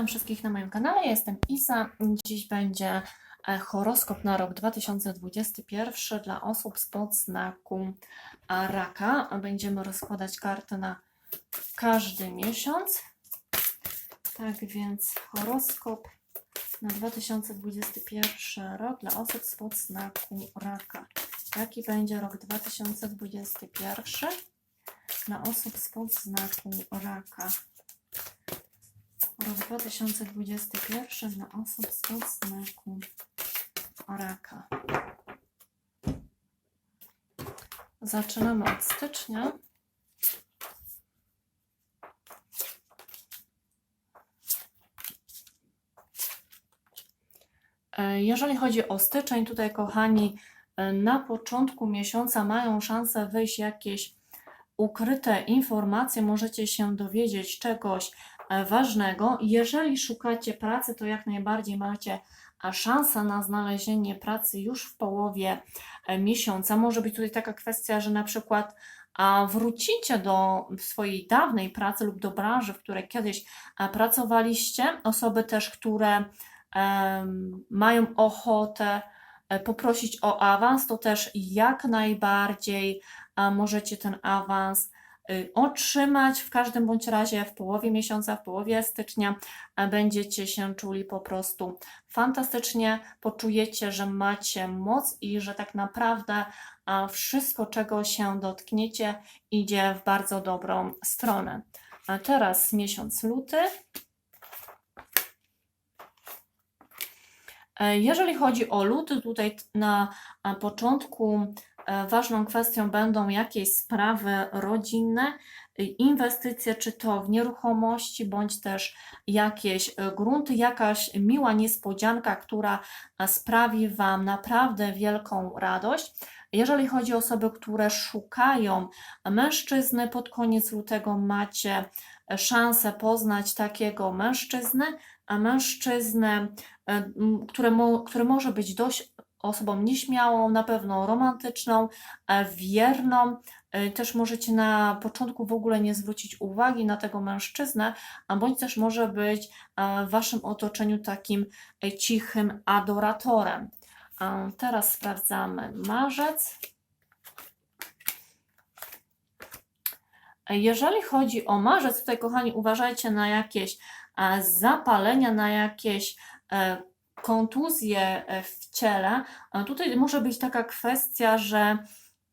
Witam wszystkich na moim kanale. Jestem Isa. Dziś będzie e, horoskop na rok 2021 dla osób spod znaku raka. Będziemy rozkładać karty na każdy miesiąc. Tak więc horoskop na 2021 rok dla osób spod znaku raka. Jaki będzie rok 2021 dla osób spod znaku raka? Rok 2021 dla osób spod znaku raka. Zaczynamy od stycznia. E, Jeżeli chodzi o styczeń, tutaj kochani, e, na początku miesiąca mają szansę wyjść jakieś ukryte informacje, możecie się dowiedzieć czegoś ważnego. Jeżeli szukacie pracy, to jak najbardziej macie e, szansę na znalezienie pracy już w połowie e, miesiąca. Może być tutaj taka kwestia, że na przykład wrócicie do swojej dawnej pracy lub do branży, w której kiedyś e, pracowaliście. Osoby też, które mają ochotę e, poprosić o awans, to też jak najbardziej możecie ten awans otrzymać. W każdym bądź razie w połowie miesiąca, w połowie stycznia a będziecie się czuli po prostu fantastycznie. Poczujecie, że macie moc i że tak naprawdę wszystko, czego się dotkniecie, idzie w bardzo dobrą stronę. A teraz miesiąc luty. E, Jeżeli chodzi o luty, tutaj na początku e, ważną kwestią będą jakieś sprawy rodzinne, inwestycje, czy to w nieruchomości, bądź też jakieś e, grunty, jakaś miła niespodzianka, która e, sprawi Wam naprawdę wielką radość. Jeżeli chodzi o osoby, które szukają mężczyzny, pod koniec lutego macie e, szansę poznać takiego mężczyznę, a mężczyznę, e, mo, który może być dość osobą nieśmiałą, na pewno romantyczną, e, wierną. E, Też możecie na początku w ogóle nie zwrócić uwagi na tego mężczyznę, a bądź też może być e, w waszym otoczeniu takim cichym adoratorem. Teraz sprawdzamy marzec. Jeżeli chodzi o marzec, tutaj kochani, uważajcie na jakieś zapalenia, na jakieś kontuzje e, w ciele. Tutaj może być taka kwestia, że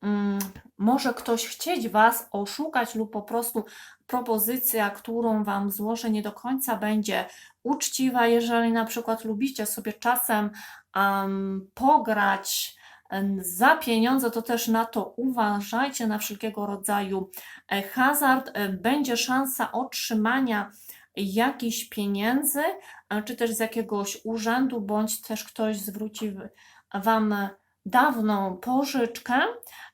mm, może ktoś chcieć Was oszukać lub po prostu propozycja, którą Wam złożę, nie do końca będzie uczciwa. Jeżeli na przykład lubicie sobie czasem um, pograć za pieniądze, to też na to uważajcie, na wszelkiego rodzaju e, hazard. E, Będzie szansa otrzymania jakichś pieniędzy, czy też z jakiegoś urzędu, bądź też ktoś zwróci Wam dawną pożyczkę.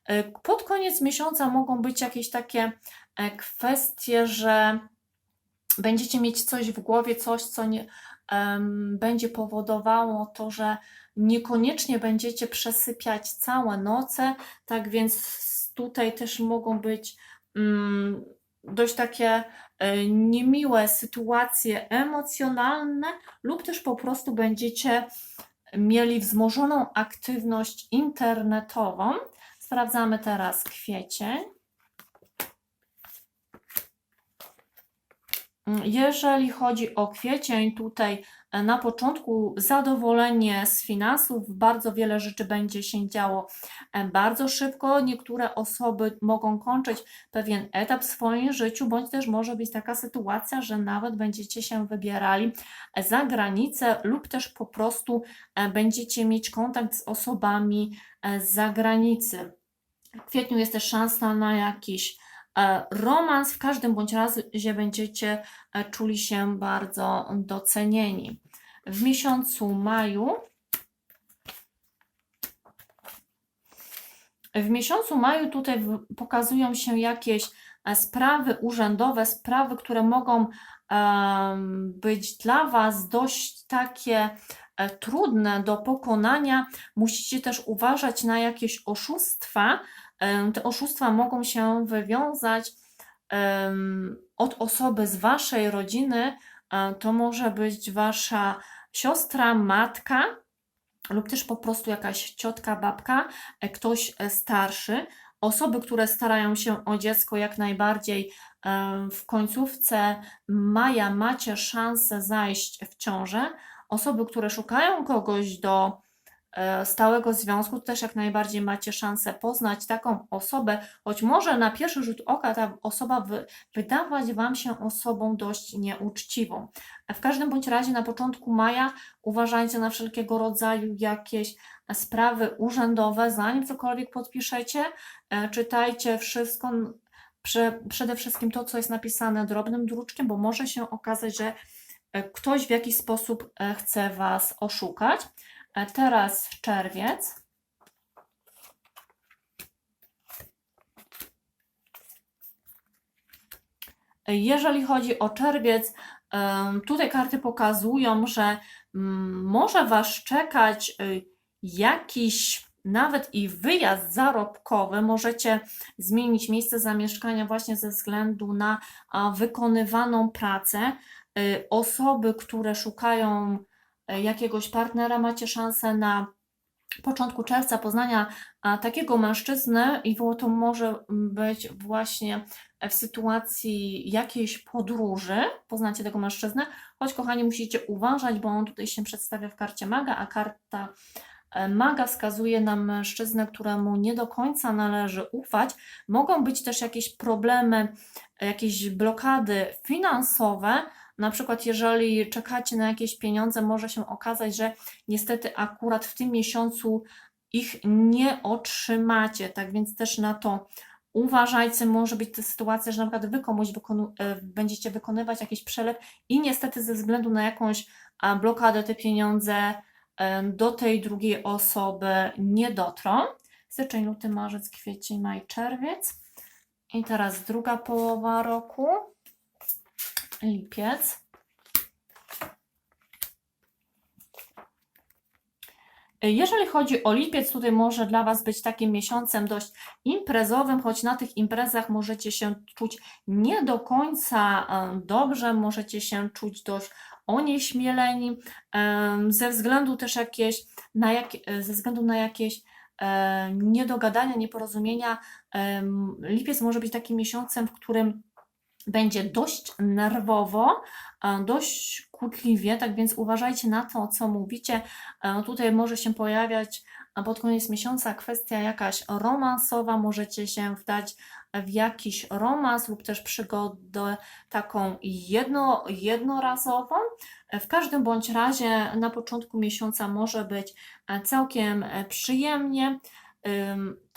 E, Pod koniec miesiąca mogą być jakieś takie e, kwestie, że będziecie mieć coś w głowie, coś, co nie, em, będzie powodowało to, że niekoniecznie będziecie przesypiać całe noce, tak więc tutaj też mogą być mm, dość takie e, niemiłe sytuacje emocjonalne, lub też po prostu będziecie mieli wzmożoną aktywność internetową. Sprawdzamy teraz kwiecień. Jeżeli chodzi o kwiecień, tutaj na początku zadowolenie z finansów, bardzo wiele rzeczy będzie się działo bardzo szybko. Niektóre osoby mogą kończyć pewien etap w swoim życiu, bądź też może być taka sytuacja, że nawet będziecie się wybierali za granicę, lub też po prostu będziecie mieć kontakt z osobami e, z zagranicy. W kwietniu jest też szansa na jakiś e, romans. W każdym bądź razie będziecie e, czuli się bardzo docenieni. W miesiącu maju w miesiącu maju tutaj pokazują się jakieś e, sprawy urzędowe, sprawy, które mogą być dla Was dość takie e, trudne do pokonania. Musicie też uważać na jakieś oszustwa. Te oszustwa mogą się wywiązać od osoby z Waszej rodziny, e, to może być wasza siostra, matka, lub też po prostu jakaś ciotka, babka, e, ktoś e, starszy. Osoby, które starają się o dziecko jak najbardziej e, w końcówce maja macie szansę zajść w ciążę. Osoby, które szukają kogoś do stałego związku, też jak najbardziej macie szansę poznać taką osobę, choć może na pierwszy rzut oka ta osoba wy, wydawać Wam się osobą dość nieuczciwą. W każdym bądź razie na początku maja uważajcie na wszelkiego rodzaju jakieś sprawy urzędowe, zanim cokolwiek podpiszecie, e, czytajcie wszystko, przede wszystkim to, co jest napisane drobnym druczkiem, bo może się okazać, że e, ktoś w jakiś sposób e, chce Was oszukać. E, Teraz czerwiec. Jeżeli chodzi o czerwiec, tutaj karty pokazują, że mm, może Was czekać y, jakiś nawet i wyjazd zarobkowy. Możecie zmienić miejsce zamieszkania właśnie ze względu na a, wykonywaną pracę. Y, Osoby, które szukają jakiegoś partnera, macie szansę na początku czerwca poznania takiego mężczyzny i to może być właśnie w sytuacji jakiejś podróży, poznacie tego mężczyznę, choć kochani musicie uważać, bo on tutaj się przedstawia w karcie maga, a karta e, maga wskazuje na mężczyznę, któremu nie do końca należy ufać. Mogą być też jakieś problemy, e, jakieś blokady finansowe, na przykład jeżeli czekacie na jakieś pieniądze, może się okazać, że niestety akurat w tym miesiącu ich nie otrzymacie, tak więc też na to uważajcie, może być to sytuacja, że na przykład wy komuś wykonu- e, będziecie wykonywać jakiś przelew i niestety ze względu na jakąś blokadę te pieniądze e, do tej drugiej osoby nie dotrą. Styczeń, luty, marzec, kwiecień, maj, czerwiec. I teraz druga połowa roku. Lipiec. Jeżeli chodzi o lipiec, tutaj może dla Was być takim miesiącem dość imprezowym, choć na tych imprezach możecie się czuć nie do końca dobrze, możecie się czuć dość onieśmieleni, ze względu też jakieś, na jak, ze względu na jakieś e, niedogadania, nieporozumienia. Lipiec może być takim miesiącem, w którym będzie dość nerwowo, e, dość kłótliwie, tak więc uważajcie na to, co mówicie. E, Tutaj może się pojawiać a pod koniec miesiąca kwestia jakaś romansowa, możecie się wdać w jakiś romans lub też przygodę taką jedno, jednorazową. E, W każdym bądź razie na początku miesiąca może być e, całkiem e, przyjemnie.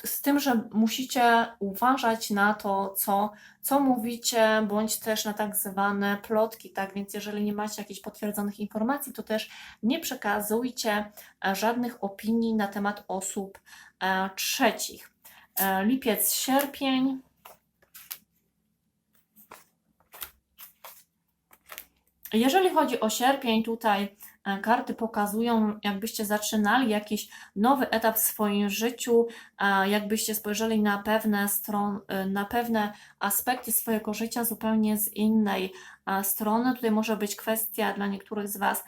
Z tym, że musicie uważać na to, co, co mówicie, bądź też na tak zwane plotki, tak? Więc jeżeli nie macie jakichś potwierdzonych informacji, to też nie przekazujcie e, żadnych opinii na temat osób e, trzecich. E, Lipiec, sierpień. Jeżeli chodzi o sierpień, tutaj karty pokazują, jakbyście zaczynali jakiś nowy etap w swoim życiu, a jakbyście spojrzeli na pewne, stron, e, na pewne aspekty swojego życia zupełnie z innej e, strony. Tutaj może być kwestia dla niektórych z Was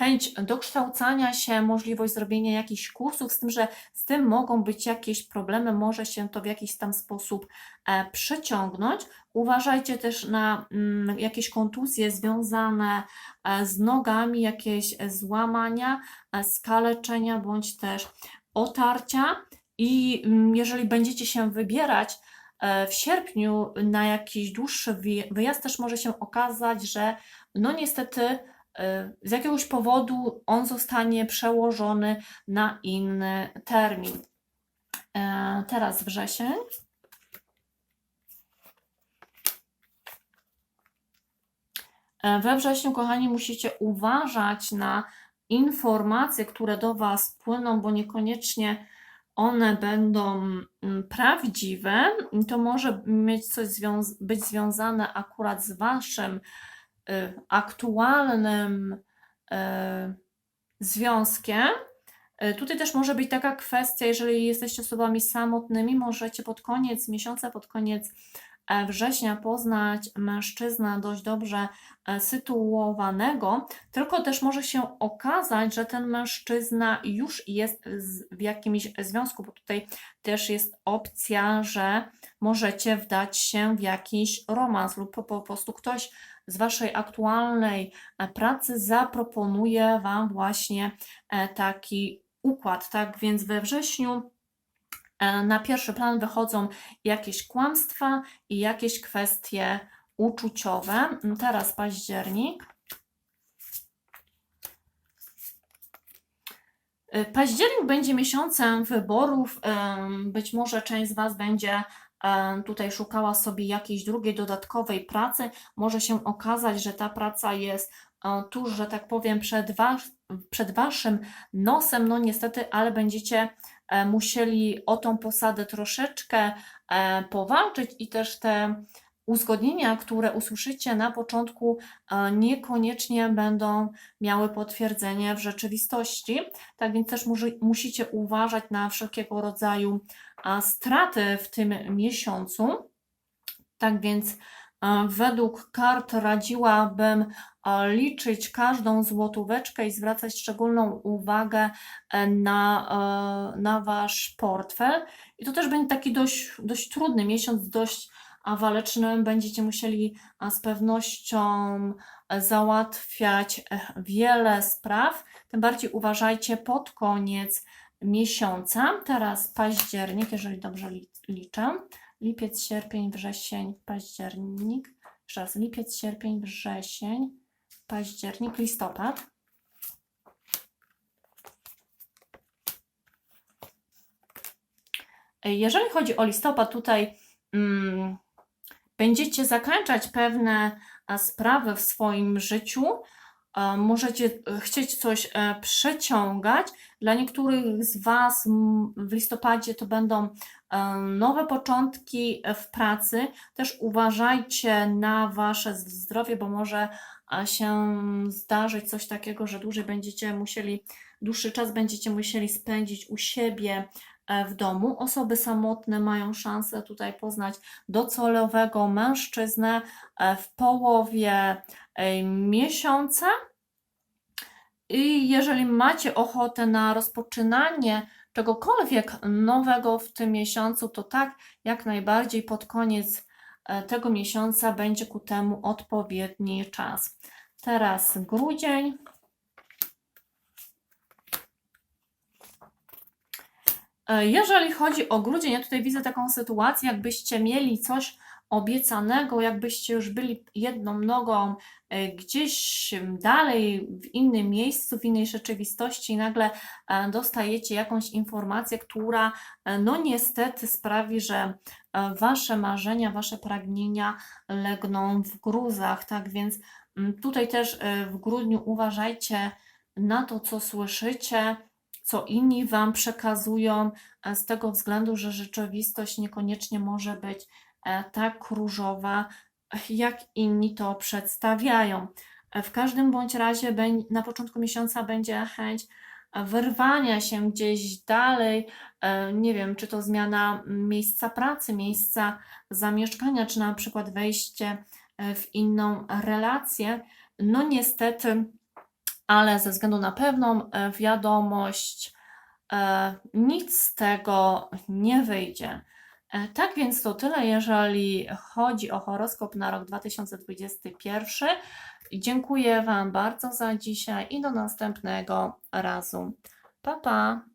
chęć dokształcania się, możliwość zrobienia jakichś kursów, z tym, że z tym mogą być jakieś problemy, może się to w jakiś tam sposób e, przeciągnąć. Uważajcie też na mm, jakieś kontuzje związane e, z nogami, jakieś złamania, e, skaleczenia bądź też otarcia. I mm, jeżeli będziecie się wybierać w sierpniu na jakiś dłuższy wyj- wyjazd, też może się okazać, że no niestety z jakiegoś powodu on zostanie przełożony na inny termin. E, Teraz wrzesień. E, We wrześniu, kochani, musicie uważać na informacje, które do Was płyną, bo niekoniecznie one będą mm, prawdziwe. To może mieć coś być związane akurat z Waszym y, aktualnym y, związkiem. Y, Tutaj też może być taka kwestia, jeżeli jesteście osobami samotnymi, możecie pod koniec miesiąca, pod koniec e, września poznać mężczyznę dość dobrze e, sytuowanego, tylko też może się okazać, że ten mężczyzna już jest w jakimś związku, bo tutaj też jest opcja, że możecie wdać się w jakiś romans lub po prostu ktoś z Waszej aktualnej e, pracy zaproponuje Wam właśnie e, taki układ, tak? Więc we wrześniu e, na pierwszy plan wychodzą jakieś kłamstwa i jakieś kwestie uczuciowe. Teraz październik. Październik będzie miesiącem wyborów. Być może część z Was będzie tutaj szukała sobie jakiejś drugiej dodatkowej pracy. Może się okazać, że ta praca jest e, tuż, że tak powiem, przed, was, przed Waszym nosem. No niestety, ale będziecie e, musieli o tą posadę troszeczkę e, powalczyć i też te uzgodnienia, które usłyszycie na początku, niekoniecznie będą miały potwierdzenie w rzeczywistości. Tak więc też musi, musicie uważać na wszelkiego rodzaju straty w tym miesiącu. Tak więc e, według kart radziłabym e, liczyć każdą złotóweczkę i zwracać szczególną uwagę e, na, na wasz portfel. I to też będzie taki dość, dość trudny miesiąc, dość waleczny. Będziecie musieli z pewnością załatwiać wiele spraw. Tym bardziej uważajcie pod koniec miesiąca. Teraz październik, jeżeli dobrze li- liczę. Lipiec, sierpień, wrzesień, październik. Jeszcze raz, lipiec, sierpień, wrzesień, październik, listopad. Jeżeli chodzi o listopad, tutaj mm, będziecie zakończać pewne sprawy w swoim życiu. E, Możecie e, chcieć coś e, przeciągać. Dla niektórych z Was w listopadzie to będą nowe początki w pracy. Też uważajcie na Wasze zdrowie, bo może się zdarzyć coś takiego, że dłużej będziecie musieli, dłuższy czas będziecie musieli spędzić u siebie w domu. Osoby samotne mają szansę tutaj poznać docelowego mężczyznę e, w połowie e, miesiąca. I jeżeli macie ochotę na rozpoczynanie czegokolwiek nowego w tym miesiącu, to tak, jak najbardziej pod koniec e, tego miesiąca będzie ku temu odpowiedni czas. Teraz grudzień. Jeżeli chodzi o grudzień, ja tutaj widzę taką sytuację, jakbyście mieli coś obiecanego, jakbyście już byli jedną nogą e, gdzieś dalej, w innym miejscu, w innej rzeczywistości, i nagle e, dostajecie jakąś informację, która e, no niestety sprawi, że e, wasze marzenia, wasze pragnienia legną w gruzach, tak więc mm, tutaj też e, w grudniu uważajcie na to, co słyszycie, co inni wam przekazują, e, z tego względu, że rzeczywistość niekoniecznie może być e, tak różowa, jak inni to przedstawiają. E, W każdym bądź razie na początku miesiąca będzie chęć wyrwania się gdzieś dalej, nie wiem, czy to zmiana miejsca pracy, miejsca zamieszkania, czy na przykład wejście w inną relację. No niestety, ale ze względu na pewną e, wiadomość, e, nic z tego nie wyjdzie. E, Tak więc to tyle, jeżeli chodzi o horoskop na rok 2021. Dziękuję Wam bardzo za dzisiaj i do następnego razu. Pa, pa!